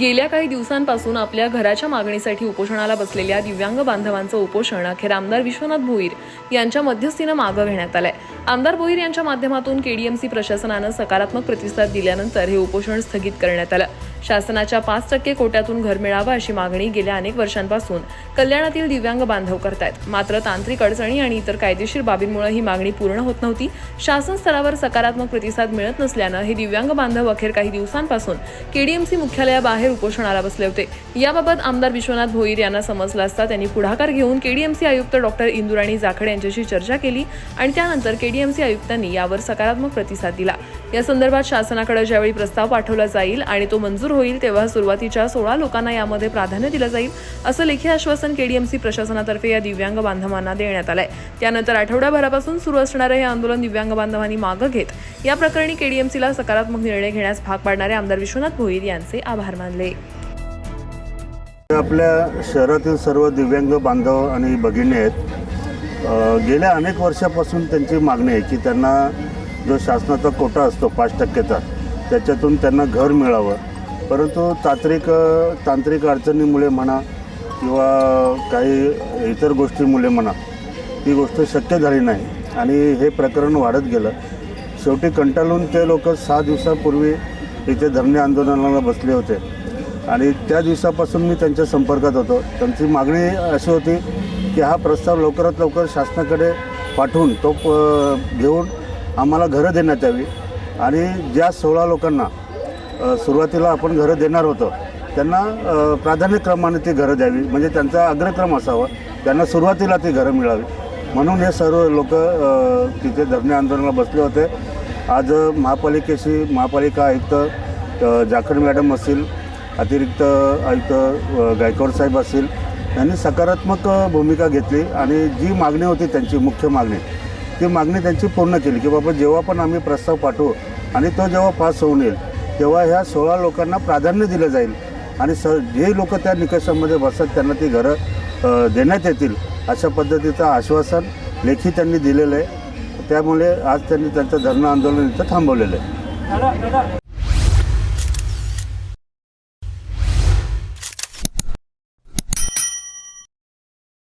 गेल्या काही दिवसांपासून आपल्या घराच्या मागणीसाठी उपोषणाला बसलेल्या दिव्यांग बांधवांचं उपोषण अखेर आमदार विश्वनाथ भोईर यांच्या मध्यस्थीनं मागं घेण्यात आलंय. आमदार भोईर यांच्या माध्यमातून केडीएमसी प्रशासनानं सकारात्मक प्रतिसाद दिल्यानंतर हे उपोषण स्थगित करण्यात आलं. शासनाच्या पाच टक्के कोट्यातून घर मिळावं अशी मागणी गेल्या अनेक वर्षांपासून कल्याणातील दिव्यांग बांधव करतायत. मात्र तांत्रिक अडचणी आणि इतर कायदेशीर बाबींमुळे ही मागणी पूर्ण होत नव्हती. शासन स्तरावर सकारात्मक प्रतिसाद मिळत नसल्यानं हे दिव्यांग बांधव अखेर काही दिवसांपासून केडीएमसी मुख्यालयाबाहेर उपोषणाला बसले होते. याबाबत आमदार विश्वनाथ भोईर यांना समजलं असता त्यांनी पुढाकार घेऊन केडीएमसी आयुक्त डॉक्टर इंदुराणी जाखड यांच्याशी चर्चा केली आणि त्यानंतर केडीएमसी आयुक्तांनी यावर सकारात्मक प्रतिसाद दिला. या संदर्भात शासनाकडे ज्यावेळी प्रस्ताव पाठवला जाईल आणि तो मंजूर होईल तेव्हा सुरुवातीच्या सोळा लोकांना यामध्ये प्राधान्य दिलं जाईल असं लेखी आश्वासन केडीएमसी प्रशासनातर्फे या दिव्यांग बांधवांना देण्यात आलंय. त्यानंतर आठवड्याभरापासून सुरू असणारं हे आंदोलन दिव्यांग बांधवांनी मागं घेत या प्रकरणी केडीएमसीला सकारात्मक निर्णय घेण्यास भाग पाडणारे आमदार विश्वनाथ भोईर यांचे आभार मानले. आपल्या शहरातील सर्व दिव्यांग बांधव आणि भगिनी आहेत गेल्या अनेक वर्षापासून त्यांची मागणी आहे की त्यांना जो शासनाचा कोटा असतो पाच टक्केचा त्याच्यातून त्यांना घर मिळावं. परंतु तांत्रिक तांत्रिक अडचणीमुळे म्हणा किंवा काही इतर गोष्टीमुळे म्हणा ती गोष्ट शक्य झाली नाही. आणि हे प्रकरण वाढत गेलं. शेवटी कंटाळून ते लोक सहा दिवसापूर्वी इथे धरणे आंदोलनाला बसले होते. आणि त्या दिवसापासून मी त्यांच्या संपर्कात होतो. त्यांची मागणी अशी होती की हा प्रस्ताव लवकरात लवकर शासनाकडे पाठवून तो प- घेऊन आम्हाला घरं देण्यात यावी. आणि ज्या सोळा लोकांना सुरुवातीला आपण घरं देणार होतो. त्यांना प्राधान्यक्रमाने ती घरं द्यावी. म्हणजे त्यांचा अग्रक्रम असावा. त्यांना सुरुवातीला ती घरं मिळावी. म्हणून हे सर्व लोक तिथे धरणे आंदोलनाला बसले होते. आज महापालिकेशी महापालिका आयुक्त जाखड मॅडम असतील अतिरिक्त आयुक्त गायकवाड साहेब असतील यांनी सकारात्मक भूमिका घेतली आणि जी मागणी होती त्यांची मुख्य मागणी ती मागणी त्यांची पूर्ण केली की बाबा जेव्हा पण आम्ही प्रस्ताव पाठवू आणि तो जेव्हा पास होऊन येईल तेव्हा ह्या सोळा लोकांना प्राधान्य दिलं जाईल आणि स जे लोक त्या निकषामध्ये बसतात त्यांना ती घरं देण्यात येतील अशा पद्धतीचं आश्वासन लेखी त्यांनी दिलेलं आहे. त्यामुळे आज त्यांनी त्यांचं धरणं आंदोलन इथं थांबवलेलं आहे.